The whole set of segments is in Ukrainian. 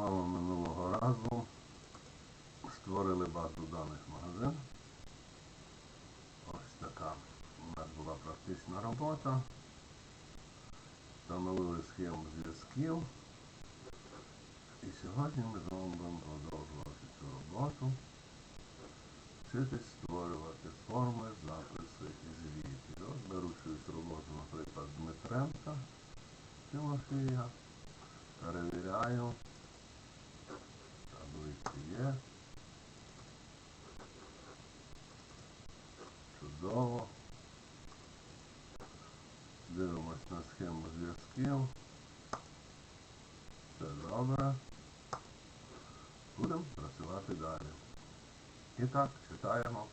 вами минулого разу створили базу даних магазин. Ось така у нас була практична робота. Встановили схему зв'язків. І сьогодні ми з вами будемо продовжувати цю роботу. Вчитись створювати форми, записи і звіти. От беру роботу, наприклад, Дмитренка Тимофія. Перевіряю. Таблиці є. Чудово. Дивимось на схему зв'язків. Все добре. Будемо працювати далі. І так, читаємо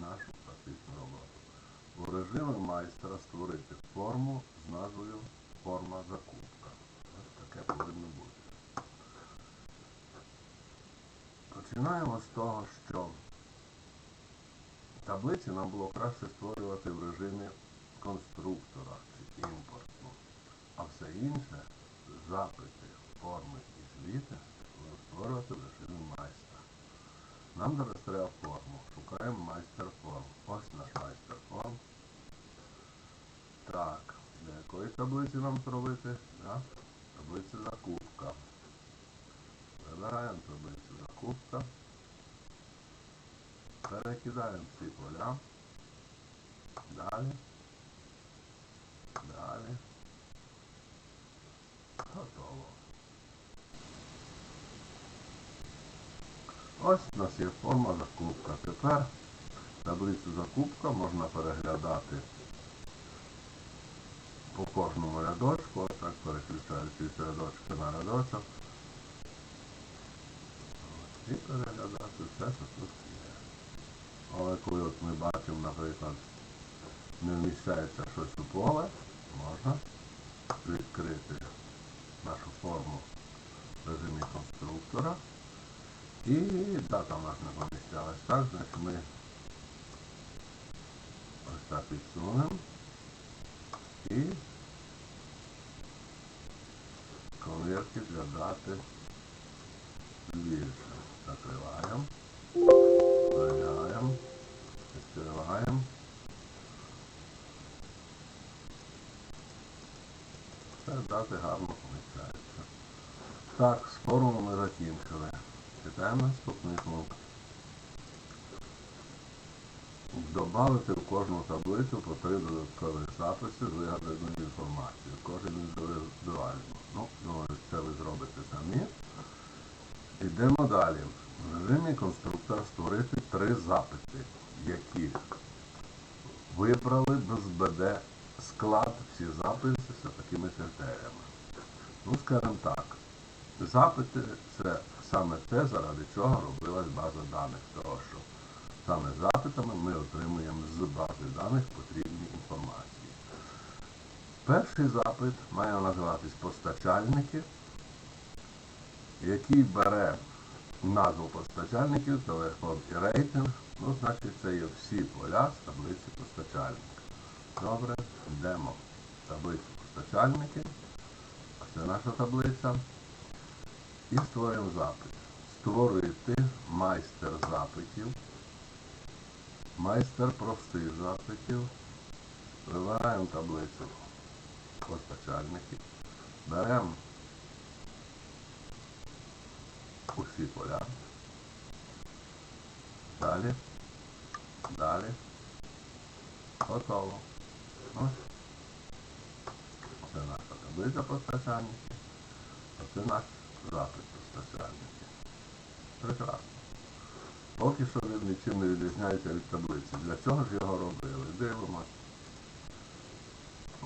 нашу практичну роботу. У режимі майстра створити форму з назвою форма закупка. Ось таке повинно бути. Починаємо з того, що таблиці нам було краще створювати в режимі конструктора чи імпортну. А все інше, запити, форми і звіти, створювати в режимі майстра. Нам зараз треба форму. Шукаємо майстер форм. Ось наш майстер форм. Так, для якої таблиці нам зробити? Да? Таблиця закупка. Вибираємо таблицю закупка. Перекидаємо всі поля. Далі. Далі. Готово. Ось у нас є форма закупка. Тепер таблицю закупка можна переглядати по кожному рядочку, ось так переключаючи з рядочка на рядочок. І переглядати все, що тут є. Але коли от ми бачимо, наприклад, не вміщається щось у поле, можна відкрити нашу форму в режимі конструктора. І дата в нас не поміщалась. Так, значить ми ось так відсунемо. І конвертик для дати більше. Закриваємо. Перевіряємо. Відкриваємо. Все, дати гарно помічається. Так, з формами закінчили. Читаємо наступний пункт. Добавити в кожну таблицю по три додаткові записи з вигаданою інформацією. Кожен індивідуально. Ну, думаю, це ви зробите самі. Йдемо далі. В режимі конструктора створити три запити, які вибрали без БД склад всі записи з такими критеріями. Ну, скажімо так, запити це саме те, заради чого робилась база даних. Того, що саме запитами ми отримуємо з бази даних потрібні інформації. Перший запит має називатись постачальники, який бере назву постачальників, телефон і рейтинг. Ну, значить, це є всі поля з таблиці постачальника. Добре, йдемо в таблицю постачальники. Це наша таблиця. І створюємо запит. Створити майстер запитів, майстер простих запитів. Вибираємо таблицю постачальників. Беремо усі поля. Далі. Далі. Готово. Ось. Це наша таблиця постачальників. Оце наш запит постачальників. Прекрасно. Поки що він нічим не відрізняється від таблиці. Для чого ж його робили? Дивимось.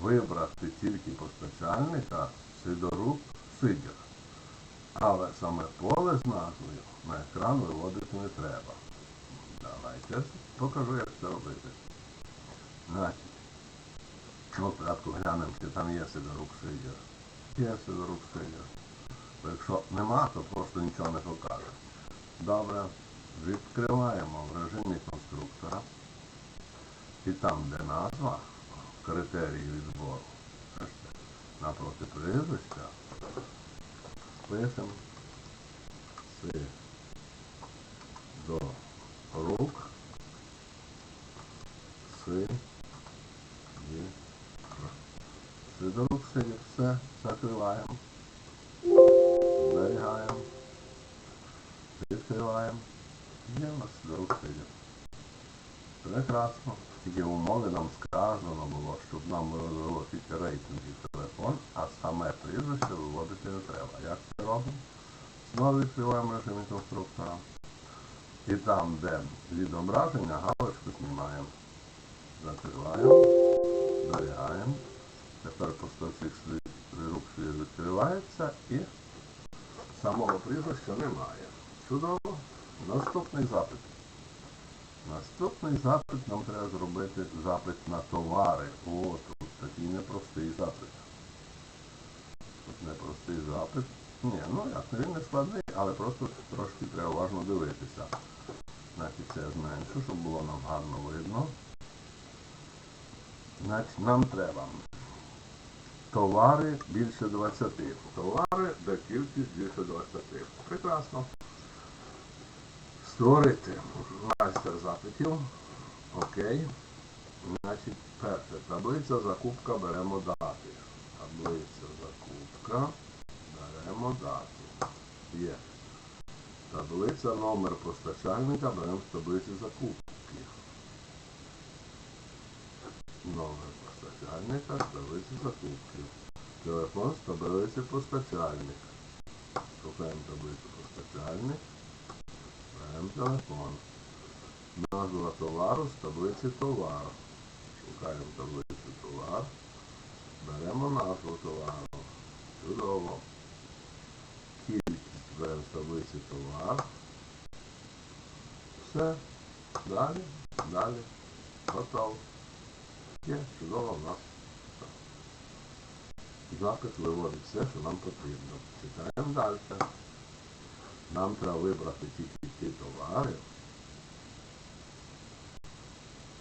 Вибрати тільки постачальника Сидорук Сидір. Але саме поле з назвою на екран виводити не треба. Давайте покажу, як це робити. Значить, в глянемо, чи там є Сидорук Сидір. Є Сидорук Сидір. Бо якщо нема, то просто нічого не покаже. Добре, відкриваємо в режимі конструктора. І там, де назва, критерії відбору, напроти прізвища, пишемо Си до рук. Си. Ді. Си до рук сидять. Все. Закриваємо. Зберігаємо. Відкриваємо. Є у нас до рук сидять. Прекрасно. Тільки умови нам сказано було, щоб нам вивело тільки рейтинг і телефон, а саме прізвище виводити не треба. Як це робимо? Знову відкриваємо режим конструктора. І там, де відображення, галочку знімаємо. Закриваємо, зберігаємо. Тепер поставчик рук відкривається і самого прізвища немає. Чудово. Наступний запит. Наступний запит нам треба зробити запит на товари. О, тут такий непростий запит. Тут непростий запит. Ні, ну як, він не складний, але просто трошки треба уважно дивитися. Значить, це зменшу, щоб було нам гарно видно. Значить, нам треба товари більше 20. Товари, де кількість більше 20. Прекрасно. Створити майстер запитів. Окей. Значить, перше, таблиця закупка беремо дати. Таблиця закупка. Беремо дату. Є. Таблиця номер постачальника беремо з таблиці закупки. Номер постачальника з таблиці закупки. Телефон з таблиці постачальник. Шукаємо таблицю постачальник. Беремо телефон. Назва товару з таблиці товар. Шукаємо таблицю товар. Беремо назву товару. Чудово. Кількість беремо таблиці товар. Все. Далі. Далі. Готово. Є, чудово в нас. Запит виводить все, що нам потрібно. Читаємо далі. Нам треба вибрати тільки ті товари.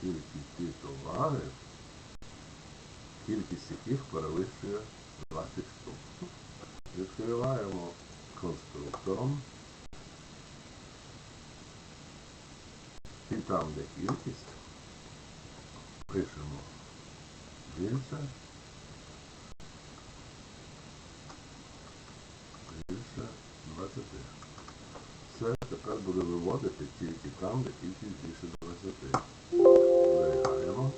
Тільки ті товари, кількість яких перевищує 20 штук. Відкриваємо конструктором. І там, де кількість, пишемо більше. Більше 20. Все тепер буде виводити тільки там, де кількість більше 20. Зберігаємо.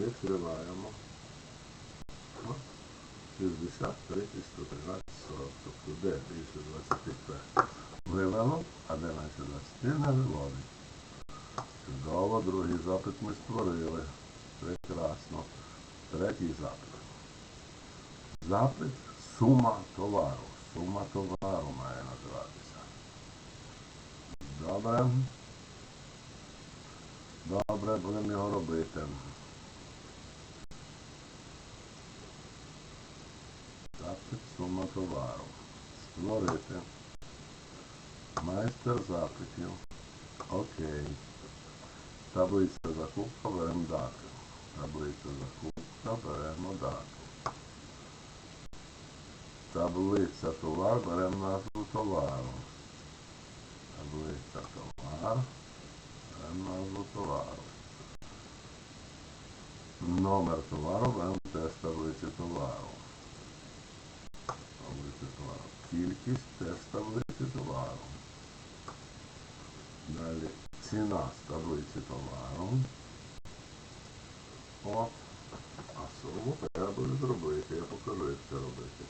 Відкриваємо. О, 60, 30, 113, 40. Тобто де більше 25 вивело, а де менше 20 не виводить. Чудово, другий запит ми створили. Прекрасно. Третій запит. Запит сума товару. Сума товару має називатися. Добре. Добре, будемо його робити. Запит сума товару. Створити. Майстер запитів. Окей. Таблиця закупка беремо дати. Таблиця закупка беремо дату. Таблиця товар беремо назву товару. Таблиця товар. Беремо назву товару. Номер товару беремо теж таблиці товару. Товару. Кількість з таблиці товару. Далі ціна з таблиці товару. О, а суму треба буде зробити. Я покажу, як це робити.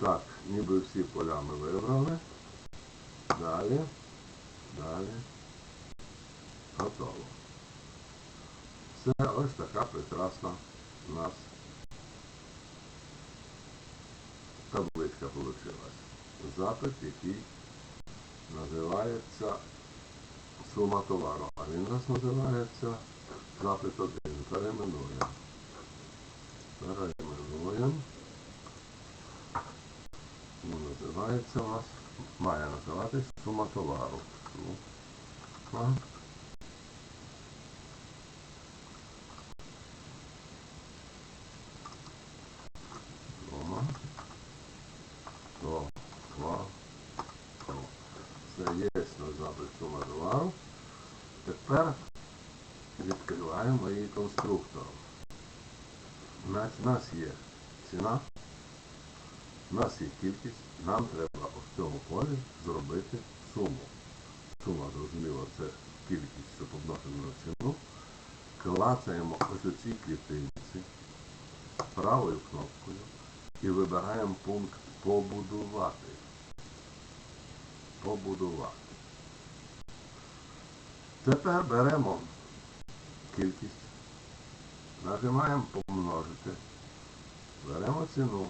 Так, ніби всі поля ми вибрали. Далі. Далі. Готово. Це ось така прекрасна у нас табличка вийшла. Запит, який називається сума товару. А він у нас називається запит 1. Перейменуємо. Перейменуємо. Ну, називається у нас, має називатись сума товару. Сума. Сума. Товару. Все є на запис товару. Тепер відкриваємо її конструктором. Значить, у нас є ціна, у нас є кількість, нам треба у цьому полі зробити суму. Сума, зрозуміло, це кількість, що помножена на ціну. Клацаємо ось у цій клітинці правою кнопкою і вибираємо пункт Побудувати. Побудувати. Тепер беремо кількість, нажимаємо помножити, беремо ціну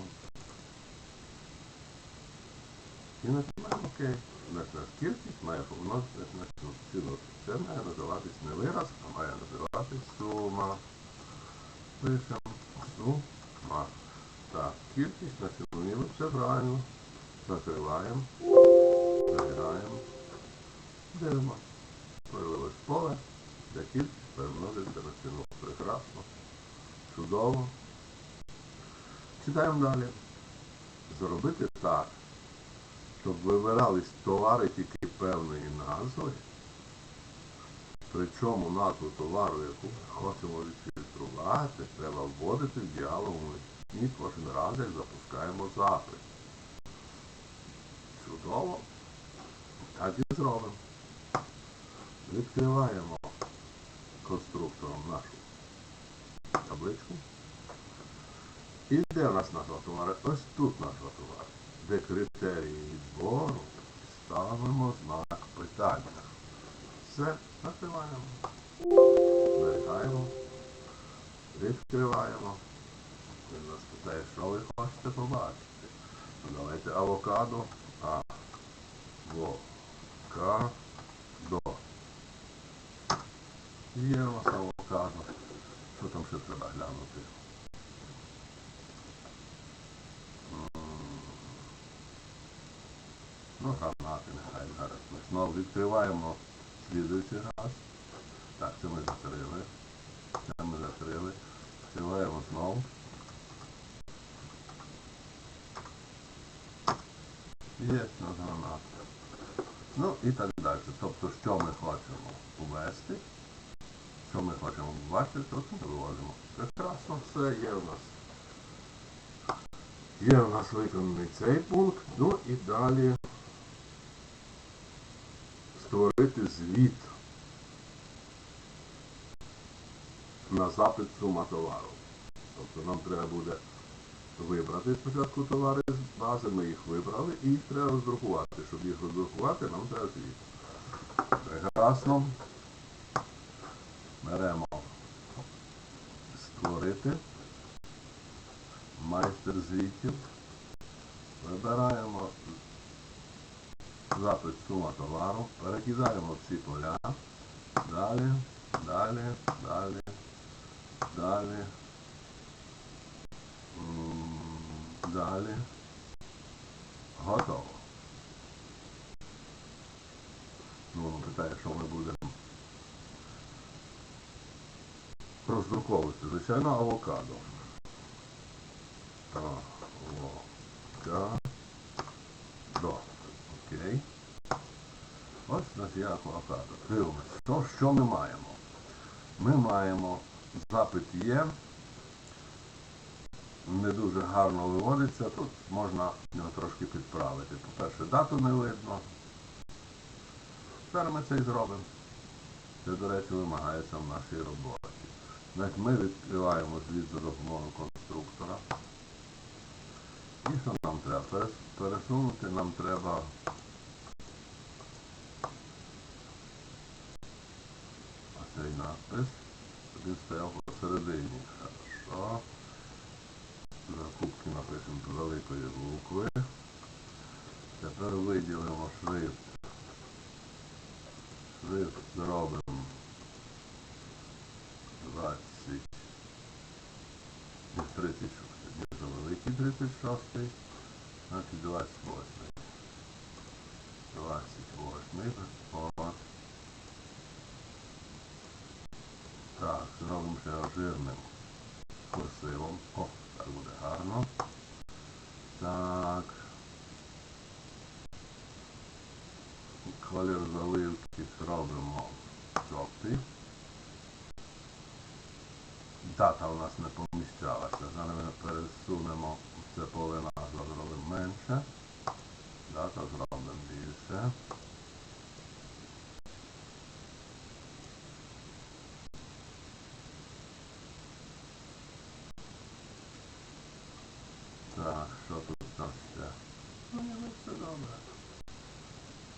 і нажимаємо ОК. Значить, наша кількість має помножити на ціну. Це має називатись не вираз, а має називатись сума. Пишемо сума. Так, кількість на ціну. Все правильно. Закриваємо. Забираємо. Дивимося. Появилось поле, де кількість перемножиться на ціну. Прекрасно. Чудово. Читаємо далі. Зробити так, щоб вибирались товари тільки певної назви. Причому назву товару, яку ми хочемо відфільтрувати, треба вводити в діалоговому вікні кожен раз, як запускаємо запит. Чудово. Так і зробимо. Відкриваємо конструктором нашу табличку. І де у нас назва товару? Ось тут назва товару. Де критерії відбору ставимо знак питання. Все, накриваємо. Зберігаємо. Відкриваємо. Він нас питає, що ви хочете побачити. Ну, давайте авокадо. Авокадо. Є авокадо. Що там ще треба глянути? Ну, гранати нехай зараз. Ми знову відкриваємо слідуючий раз. Так, це ми закрили. Це ми закрили. Відкриваємо знову. Є на гранат. Ну і так далі. Тобто, що ми хочемо увести, що ми хочемо побачити, то це ми. Прекрасно, все є у нас. Є у нас виконаний цей пункт. Ну і далі створити звіт на запит сума товару. Тобто нам треба буде вибрати спочатку товари з бази, ми їх вибрали і їх треба роздрукувати. Щоб їх роздрукувати, нам треба звіт. Прекрасно. Беремо створити майстер звітів. Вибираємо запит сума товару, перекидаємо всі поля. Далі, далі, далі, далі. Далі. Готово. Ну, питає, що ми будемо роздруковувати. Звичайно, авокадо. Авокадо. Окей. Ось у нас є авокадо. Дивимось. Що, що ми маємо? Ми маємо запит є. Не дуже гарно виводиться. Тут можна його трошки підправити. По-перше, дату не видно. Зараз ми це і зробимо. Це, до речі, вимагається в нашій роботі. Значить, ми відкриваємо звіт за допомогою конструктора. І що нам треба? Пересунути нам треба оцей надпис. Він стояв посередині. Хорошо. Закупки напишемо з великої букви. Тепер виділимо шрифт. Шрифт зробимо 20 і 36. Є за великий 36, значить 28. 28. От. Так, зробимо ще жирним курсивом. О, так буде гарно. Так. колір заливки зробимо Дата у нас не поміщалася. Зараз ми пересунемо це поле назва зробимо менше. Дата зробимо більше. Так, що тут у нас ще? Ну, ніби все добре.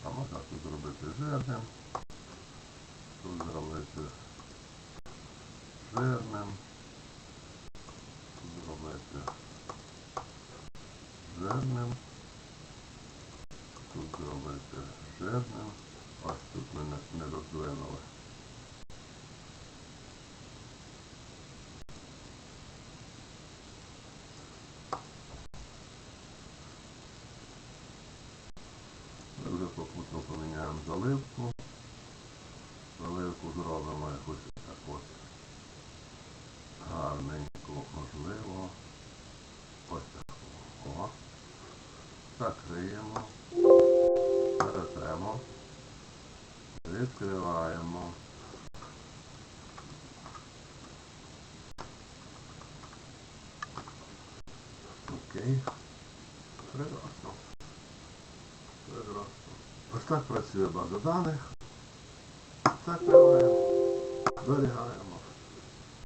А можна тут зробити жирним. Тут зробити жирним. Жирним. Тут зробити жирним. Ось тут ми не, роздвинули. Ми попутно поміняємо заливку. Заливку зробимо якусь так от гарненьку, можливо. Ось таку. О. Закриємо. Перетремо. Відкриваємо. Окей. Прекрасно. Прекрасно. Ось так працює база даних. Закриваємо. Зберігаємо.